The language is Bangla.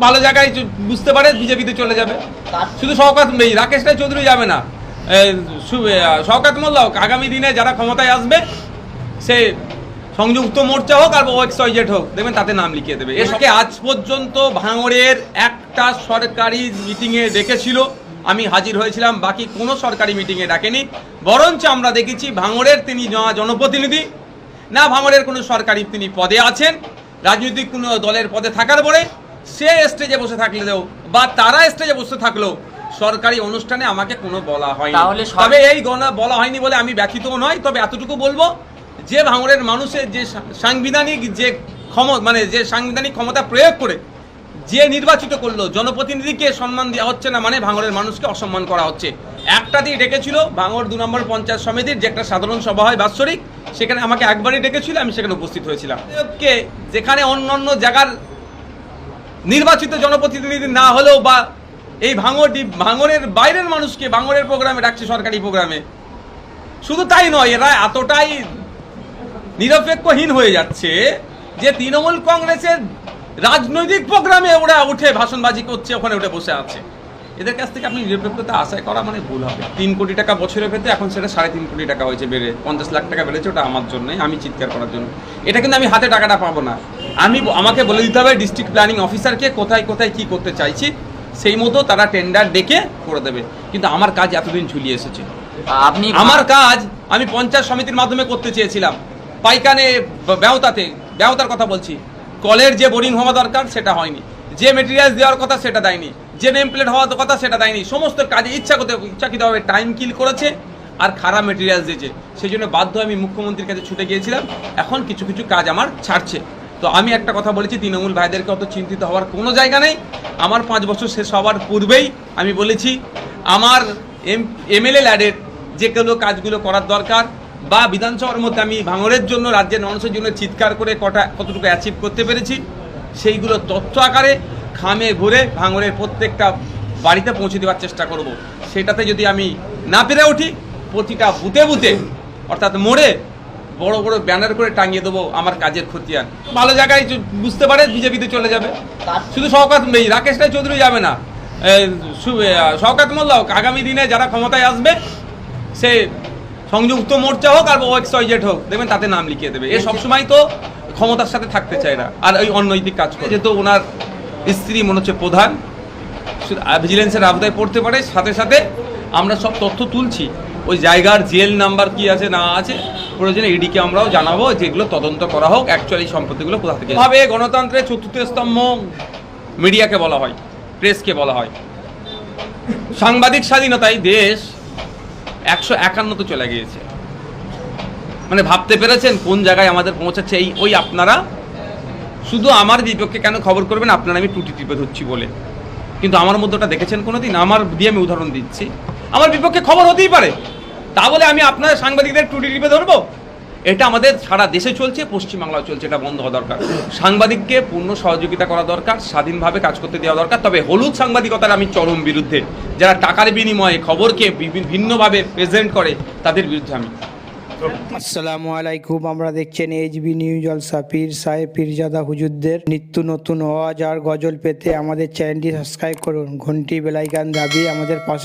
ভালো জায়গায় বুঝতে পারে বিজেপিতে চলে যাবে। শুধু শওকাত নেই রাকেশ রায় চৌধুরী যাবে না। শওকাত মোল্লা হোক, আগামী দিনে যারা ক্ষমতায় আসবে, সে সংযুক্ত মোর্চা হোক আর ওএক্স জেড হোক, দেখবেন তাতে নাম লিখিয়ে দেবে। এসকে আজ পর্যন্ত ভাঙড়ের একটা সরকারি মিটিংয়ে ডেকেছিল। আমি হাজির হয়েছিলাম, বাকি কোনো সরকারি মিটিংয়ে ডাকেনি। বরঞ্চ আমরা দেখেছি ভাঙড়ের তিনি জন- জনপ্রতিনিধি। না ভাঙড়ের কোনো সরকারি তিনি পদে আছেন। রাজনৈতিক কোনো দলের পদে থাকার পরে সে স্টেজে বসে থাকলেও বা তারা স্টেজে বসে থাকলেও সরকারি অনুষ্ঠানে আমাকে কোনো বলা হয়নি। তাহলে তবে এই গণা বলা হয়নি বলে আমি ব্যথিত নয় তবে এতটুকু বলব যে ভাঙড়ের মানুষের যে সাংবিধানিক যে ক্ষম মানে যে সাংবিধানিক ক্ষমতা প্রয়োগ করে যে নির্বাচিত করল জনপ্রতিনিধিকে সম্মান দেওয়া হচ্ছে না মানে ভাঙড়ের মানুষকে অসম্মান করা হচ্ছে। একটা দিয়ে ডেকেছিল ভাঙড় দু নম্বর পঞ্চায়েত সমিতির যে একটা সাধারণ সভা হয় বাৎসরিক সেখানে আমাকে একবারই ডেকেছিল আমি সেখানে উপস্থিত হয়েছিলাম। কে? যেখানে অন্য অন্য জায়গার নির্বাচিত জনপ্রতিনিধি না হলেও বা এই ভাঙর ভাঙরের বাইরের মানুষকে ভাঙরের প্রোগ্রামে ডাকছে সরকারি প্রোগ্রামে। শুধু তাই নয়, এরা এতটাই নিরপেক্ষহীন হয়ে যাচ্ছে যে তৃণমূল কংগ্রেসের রাজনৈতিক প্রোগ্রামে ওরা উঠে ভাষণবাজি করছে, ওখানে উঠে বসে আছে। এদের কাছ থেকে আপনি নিরপেক্ষতা আশা করা মানে ভুল হবে। তিন কোটি টাকা বছরে পেতে এখন সেটা সাড়ে তিন কোটি টাকা হয়েছে বেড়ে, পঞ্চাশ লাখ টাকা বেড়েছে, ওটা আমার জন্য আমি চিৎকার করার জন্য। এটা কিন্তু আমি হাতে টাকাটা পাবো না। আমি আমাকে বলে দিতে হবে ডিস্ট্রিক্ট প্ল্যানিং অফিসারকে কোথায় কোথায় কি করতে চাইছি। সেই মতো তারা টেন্ডার ডেকে করে দেবে। কিন্তু আমার কাজ এতদিন ঝুলিয়ে এসেছে। আপনি আমার কাজ আমি পঞ্চায়েত সমিতির মাধ্যমে করতে চেয়েছিলাম। পাইকানে ব্যবতাতে ব্যবতার কথা বলছি। কলের যে বোরিং হওয়া দরকার সেটা হয়নি। যে মেটেরিয়াল দেওয়ার কথা সেটা দেয়নি। যে নেম প্লেট হওয়ার কথা সেটা দেয়নি। সমস্ত কাজে ইচ্ছা করতে ইচ্ছাকৃতভাবে টাইম কিল করেছে আর খারাপ মেটেরিয়াল দিয়েছে। সেই জন্য বাধ্য আমি মুখ্যমন্ত্রীর কাছে ছুটে গিয়েছিলাম। এখন কিছু কিছু কাজ আমার ছাড়ছে। তো আমি একটা কথা বলেছি, তৃণমূল ভাইদেরকে অত চিন্তিত হওয়ার কোনো জায়গা নেই। আমার পাঁচ বছর শেষ হওয়ার পূর্বেই আমি বলেছি, আমার এম, এমএলএ ল্যাডের যে কোনো কাজগুলো করার দরকার বা বিধানসভার মধ্যে আমি ভাঙরের জন্য রাজ্যের মানুষের জন্য চিৎকার করে কটা, কতটুকু অ্যাচিভ করতে পেরেছি, সেইগুলো তথ্য আকারে খামে ঘুরে ভাঙরের প্রত্যেকটা বাড়িতে পৌঁছে দেওয়ার চেষ্টা করব। সেটাতে যদি আমি না পেরে উঠি, প্রতিটা বুতে বুতে, অর্থাৎ মোড়ে বড় বড় ব্যানার করে টাঙিয়ে দেবো আমার কাজের খতিয়ান। ভালো জায়গায় বুঝতে পারে বিজেপিতে চলে যাবে। শুধু শওকাত নেই, রাকেশ রায় চৌধুরী যাবে না। শওকাত মোল্লা হোক আগামী দিনে যারা ক্ষমতায় আসবে, সে সংযুক্ত মোর্চা হোক আর ওএক্স জেড হোক, দেখবেন তাতে নাম লিখিয়ে দেবে। এ সবসময় তো ক্ষমতার সাথে থাকতে চায় না, আর ওই অনৈতিক কাজ করে। যেহেতু ওনার স্ত্রী মনে হচ্ছে প্রধান ভিজিলেন্সের আওতায় পড়তে পারে। সাথে সাথে আমরা সব তথ্য তুলছি, ওই জায়গার জেল নাম্বার কি আছে না আছে। প্রয়োজনে ইডিকে আমরাও জানাব যেগুলো তদন্ত করা হোক অ্যাকচুয়ালি সম্পত্তিগুলো কোথা থেকে ভাবে গণতন্ত্রের চতুর্থ স্তম্ভ মিডিয়াকে বলা হয়, প্রেসকে বলা হয়। সাংবাদিক স্বাধীনতায় দেশ একশো একান্নতে চলে গিয়েছে। মানে ভাবতে পেরেছেন কোন জায়গায় আমাদের পৌঁছাচ্ছে এই, ওই আপনারা? শুধু আমার বিপক্ষে কেন খবর করবেন? আপনারা আমি টুটি টিপে ধরছি বলে। কিন্তু আমার মধ্যে ওটা দেখেছেন কোনো দিন আমার দিয়ে আমি উদাহরণ দিচ্ছি। আমার বিপক্ষে খবর হতেই পারে। তা বলে আমি আপনাদের সাংবাদিকদের টুটি টিপে ধরবো? এটা আমাদের সারা দেশে চলছে, পশ্চিমবাংলাও চলছে, এটা বন্ধ হওয়া দরকার। সাংবাদিককে পূর্ণ সহযোগিতা করা দরকার, স্বাধীনভাবে কাজ করতে দেওয়া দরকার। তবে হলুদ সাংবাদিকতার আমি চরম বিরুদ্ধে, যারা টাকার বিনিময়ে খবরকে ভিন্নভাবে প্রেজেন্ট করে, তাদের বিরুদ্ধে আমি। আসসালামু আলাইকুম, আমরা দেখছেন এইচবি নিউজ জলসা পীর সাহেব, পীরজাদা হুজুরদের নিত্য নতুন আওয়াজ আর গজল পেতে আমাদের চ্যানেলটি সাবস্ক্রাইব করুন। ঘন্টি বেলাইকান দাবি আমাদের পাশে